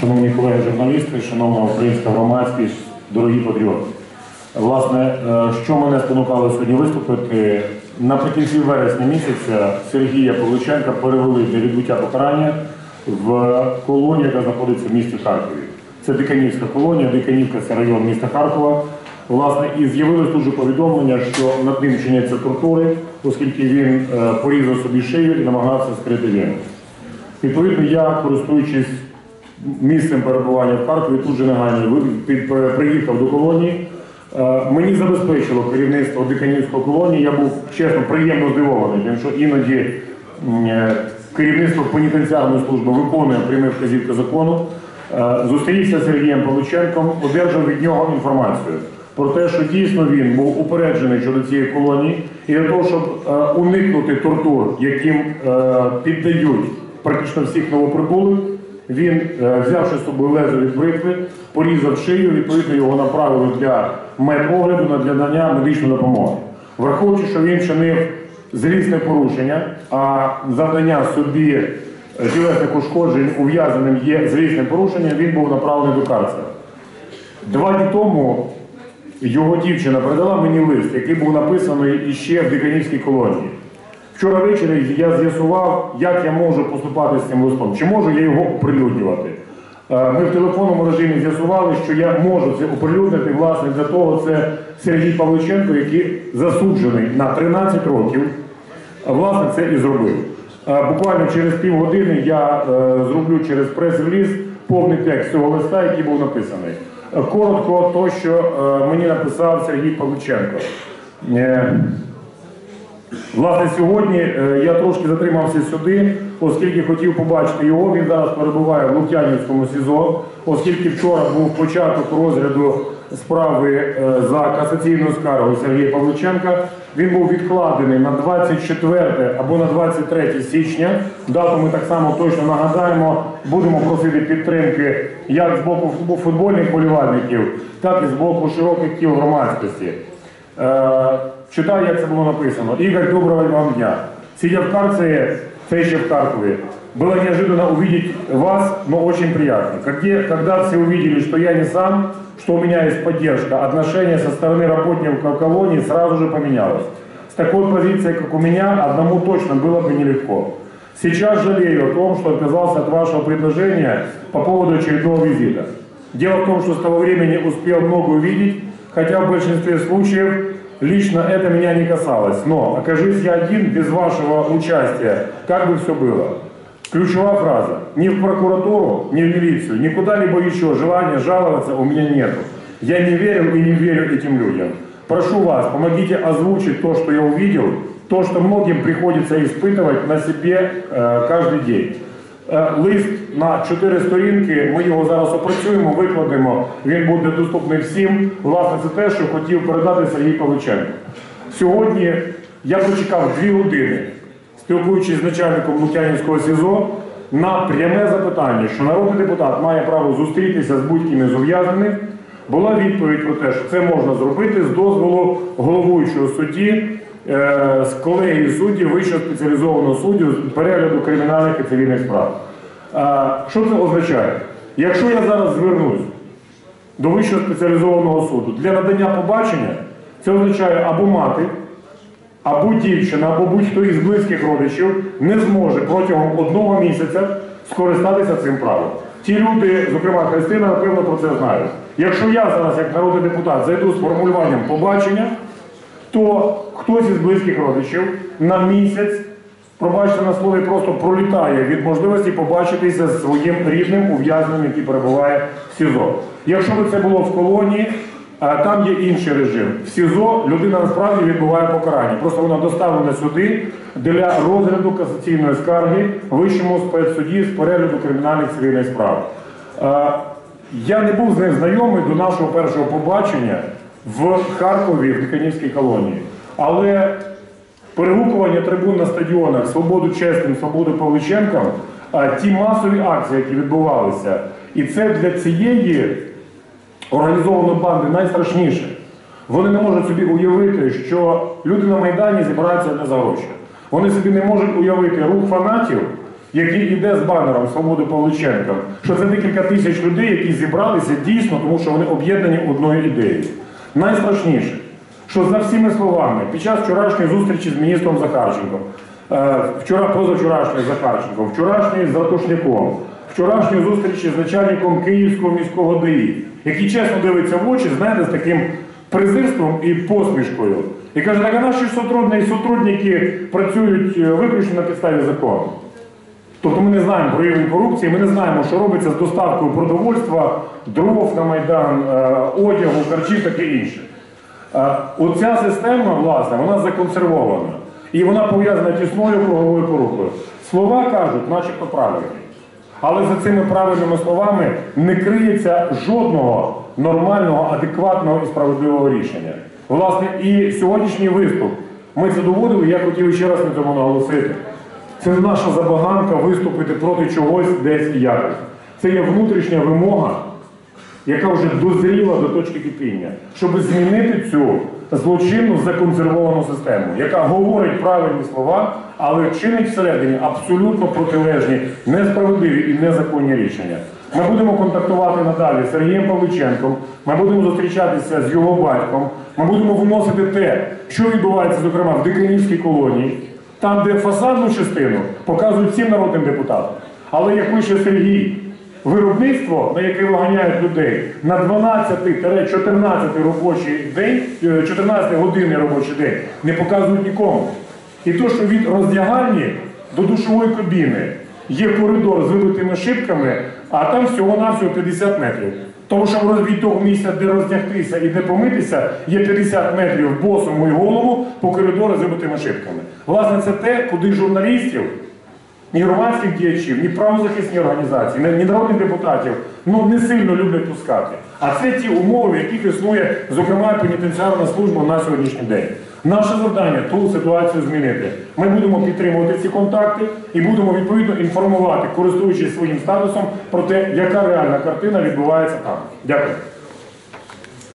Шановні колеги журналісти, шановна українська громадськість, дорогі патріоти. Власне, е, що мене спонукало сьогодні виступити, наприкінці вересня місяця Сергія Павличенка перевели для відбуття покарання в колонію, яка знаходиться в місті Харкові. Це Диканівська колонія, Диканівка це район міста Харкова. Власне, і з'явилось тут же повідомлення, що над ним чиняться тортури, оскільки він е, порізав собі шию і намагався скрити вину. Відповідно, я, користуючись місцем перебування в Харкові, тут же негайно приїхав до колонії. Е, Мені забезпечило керівництво Диканівської колонії. Я був чесно приємно здивований, тому що іноді е, керівництво пенітенціарної служби виконує прямі вказівки закону. Е, Зустрівся з Сергієм Павличенком, одержав від нього інформацію про те, що дійсно він був упереджений щодо цієї колонії, і для того, щоб уникнути тортур, яким піддають практично всіх новоприбулих, він, е, взявши з собою лезо від бритви, порізав шию, відповідно його направили для медогляду для надання медичної допомоги. Враховуючи, що він чинив злісне порушення, а завдання собі е, тілесних ушкоджень ув'язаним є злісним порушенням, він був направлений до карцера. Два дні тому його дівчина передала мені лист, який був написаний іще в Диканівській колонії. Вчора ввечері я з'ясував, як я можу поступати з цим листом, чи можу я його оприлюднювати. Е, Ми в телефонному режимі з'ясували, що я можу це оприлюднити. Власне, для того це Сергій Павличенко, який засуджений на 13 років. Власне, це і зробив. Е, Буквально через півгодини я е, зроблю через прес-реліз повний текст цього листа, який був написаний. Коротко, то, що мені написав Сергій Павличенко. Е, Власне, сьогодні е, я трошки затримався сюди, оскільки хотів побачити його. Він зараз перебуває в Лук'янівському СІЗО, оскільки вчора був початок розгляду справи е, за касаційною скаргою Сергія Павличенка. Він був відкладений на 24 або на 23 січня. Дату ми так само точно нагадаємо. Будемо просити підтримки як з боку футбольних болівальників, так і з боку широких кіл громадськості. Читаю, як це було написано. Игорь, доброго вам дня. Сидя в карцере, це ще в Харкове, было неожиданно увидеть вас, но очень приятно. Когда, когда все увидели, что я не сам, что у меня есть поддержка, отношение со стороны работников колонии сразу же поменялось. С такой позицией, как у меня, одному точно было бы нелегко. Сейчас жалею о том, что отказался от вашего предложения по поводу очередного визита. Дело в том, что с того времени успел много увидеть, хотя в большинстве случаев лично это меня не касалось. Но окажись я один без вашего участия, как бы все было. Ключевая фраза. Ни в прокуратуру, ни в милицию, ни куда-либо еще желания жаловаться у меня нет. Я не верил и не верю этим людям. Прошу вас, помогите озвучить то, что я увидел, то, что многим приходится испытывать на себе э, каждый день. Е, Лист на чотири сторінки. Ми його зараз опрацюємо, викладемо. Він буде доступний всім. Власне, це те, що хотів передати Сергій Павличенко. Сьогодні я прочекав дві години, спілкуючись з начальником Лук'янівського СІЗО, на пряме запитання, що народний депутат має право зустрітися з будь-ким із ув'язнених. Була відповідь про те, що це можна зробити з дозволу головуючого судді з колегії суддів Вищого спеціалізованого суду з перегляду кримінальних і цивільних справ. Е, Що це означає? Якщо я зараз звернусь до Вищого спеціалізованого суду для надання побачення, це означає або мати, або дівчина, або будь-хто із близьких родичів не зможе протягом одного місяця скористатися цим правом. Ті люди, зокрема Христина, напевно, про це знають. Якщо я зараз, як народний депутат, зайду з формулюванням побачення, то хтось із близьких родичів на місяць, пробачте на слові, просто пролітає від можливості побачитися з своїм рідним ув'язненим, який перебуває в СІЗО. Якщо б це було в колонії, там є інший режим. В СІЗО людина насправді відбуває покарання. Просто вона доставлена сюди для розгляду касаційної скарги вищому спецсуді з перегляду кримінальних цивільних справ. Я не був з ним знайомий до нашого першого побачення в Харкові в Диканівській колонії. Але перегукування трибун на стадіонах Свободу чесним, свободу Павличенком, ті масові акції, які відбувалися, і це для цієї організованої банди найстрашніше. Вони не можуть собі уявити, що люди на Майдані зібраються не за гроші. Вони собі не можуть уявити рух фанатів, який йде з банером Свободи Павличенка, що це декілька тисяч людей, які зібралися дійсно, тому що вони об'єднані одною ідеєю. Найстрашніше, що за всіми словами, під час вчорашньої зустрічі з міністром Захарченком, е, вчора позавчорашньої Захарченком, вчорашньої з Ратушняком, вчорашньої зустрічі з начальником Київського міського ДАІ, який чесно дивиться в очі, знаєте, з таким презирством і посмішкою. І каже, так а наші сотрудники, сотрудники працюють е, виключно на підставі закону. Тобто ми не знаємо про рівень корупції, ми не знаємо, що робиться з доставкою продовольства, дров на Майдан, е, одягу, харчів, таке інше. Е, Оця система, власне, вона законсервована. І вона пов'язана тісною круговою порукою. Слова кажуть, начебто правильні. Але за цими правильними словами не криється жодного нормального, адекватного і справедливого рішення. Власне, і сьогоднішній виступ, ми це доводили, я хотів ще раз на цьому наголосити. Це не наша забаганка виступити проти чогось десь і якось. Це є внутрішня вимога, яка вже дозріла до точки кипіння, щоб змінити цю злочинну законсервовану систему, яка говорить правильні слова, але чинить всередині абсолютно протилежні, несправедливі і незаконні рішення. Ми будемо контактувати надалі з Сергієм Павличенком, ми будемо зустрічатися з його батьком, ми будемо вносити те, що відбувається, зокрема, в Диканівській колонії, там, де фасадну частину показують всім народним депутатам. Але як пише Сергій, Виробництво, на яке виганяють людей на 12-14 робочий день, е, 14 годинний робочий день, не показують нікому. І то, що від роздягальні до душової кабіни є коридор з вибитими шибками, а там всього-навсього 50 метрів. Тому що воно від того місця, де роздягтися і де помитися, є 50 метрів босому і голову по коридору з вибитими шибками. Власне, це те, куди журналістів ні громадських діячів, ні правозахисні організації, ні, народних депутатів ну, не сильно люблять пускати. А це ті умови, в яких існує, зокрема, пенітенціарна служба на сьогоднішній день. Наше завдання ту ситуацію змінити. Ми будемо підтримувати ці контакти і будемо відповідно інформувати, користуючись своїм статусом, про те, яка реальна картина відбувається там. Дякую.